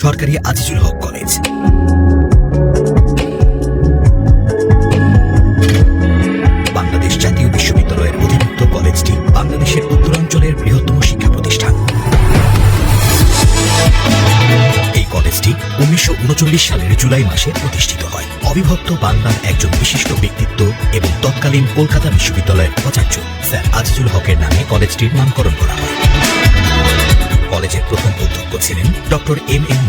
সরকারি আজিজুল হক কলেজ। বাংলাদেশ জাতীয় বিশ্ববিদ্যালয়ের অধিভুক্ত কলেজটি বাংলাদেশের উত্তরাঞ্চলের বৃহত্তম শিক্ষা প্রতিষ্ঠান। এই কলেজটি উনিশশো উনচল্লিশ সালের জুলাই মাসে প্রতিষ্ঠিত হয়। অবিভক্ত বাংলার একজন বিশিষ্ট ব্যক্তিত্ব এবং তৎকালীন কলকাতা বিশ্ববিদ্যালয়ের উপাচার্য, স্যার আজিজুল হকের নামে কলেজটির নামকরণ করা হয়। কলেজের প্রথম অধ্যক্ষ ছিলেন ডক্টর এম এম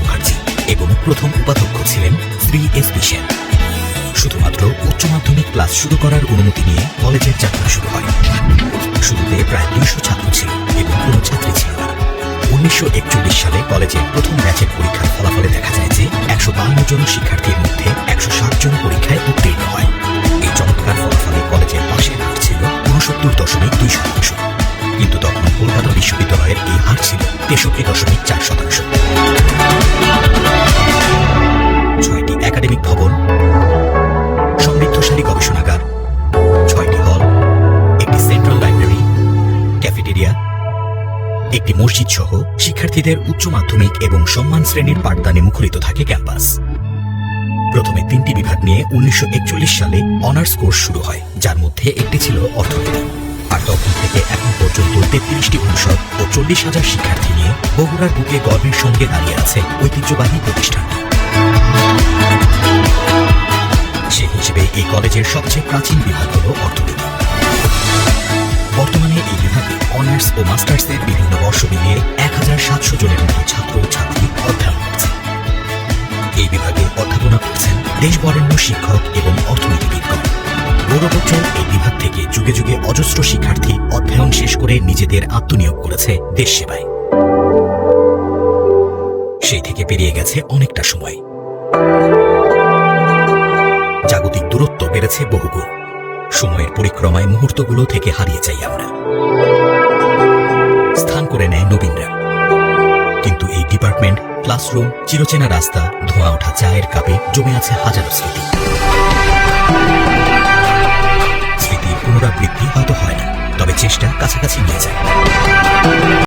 প্রথম উপাধ্যক্ষ ছিলেন শ্রী এস বি সেন শুধুমাত্র উচ্চ মাধ্যমিক ক্লাস শুরু করার অনুমতি নিয়ে কলেজের যাত্রা শুরু হয়। শুরুতে প্রায় দুইশো ছাত্র ছিল এবং কোনো ছাত্রী ছিল না। উনিশশো সালে কলেজের প্রথম ব্যাচের পরীক্ষার ফলাফলে দেখা যায় যে একশো বান্ন জন শিক্ষার্থীর মধ্যে একশো ষাট জন পরীক্ষায় উত্তীর্ণ হয়। এই চমৎকার ফলাফলে কলেজের পাশের হার ছিল উনসত্তর দশমিক দুই শতাংশ। কিন্তু তখন কলকাতা বিশ্ববিদ্যালয়ের এই হার ছিল তেষট্টি দশমিক চার শতাংশ। একটি মসজিদ সহ শিক্ষার্থীদের উচ্চ মাধ্যমিক এবং সম্মান শ্রেণির পাঠদানে মুখরিত থাকে ক্যাম্পাস। প্রথমে তিনটি বিভাগ নিয়ে উনিশশো একচল্লিশ সালে অনার্স কোর্স শুরু হয়, যার মধ্যে একটি ছিল অর্থনীতি। আর তখন থেকে এখন পর্যন্ত তেত্রিশটি অনুষদ ও চল্লিশ হাজার শিক্ষার্থী নিয়ে বগুড়ার বুকে গর্বের সঙ্গে দাঁড়িয়ে আছে ঐতিহ্যবাহী প্রতিষ্ঠানটি। সে হিসেবে এই কলেজের সবচেয়ে প্রাচীন বিভাগ হল অর্থনীতি। অনার্স ও মাস্টার্সের বিভিন্ন বর্ষ মিলিয়ে এক হাজার সাতশো জনের মতো ছাত্র ছাত্রী অধ্যয়ন করছে এই বিভাগে অধ্যাপনা করছেন দেশবরেণ্য শিক্ষক এবং অর্থনীতিবিদগণ। গৌরবোজ্জ্বল এই বিভাগ থেকে যুগে যুগে অজস্র শিক্ষার্থী অধ্যয়ন শেষ করে নিজেদের আত্মনিয়োগ করেছে দেশ সেবায়। সেই থেকে পেরিয়ে গেছে অনেকটা সময়। জাগতিক দূরত্ব বেড়েছে বহুগুণ। সময়ের পরিক্রমায় মুহূর্তগুলো থেকে হারিয়ে যাই আমরা। স্থান করে নেয় নবীনরা। কিন্তু এই ডিপার্টমেন্ট, ক্লাসরুম, চিরচেনা রাস্তা, ধোঁয়া ওঠা চায়ের কাপে জমে আছে হাজারো স্মৃতি।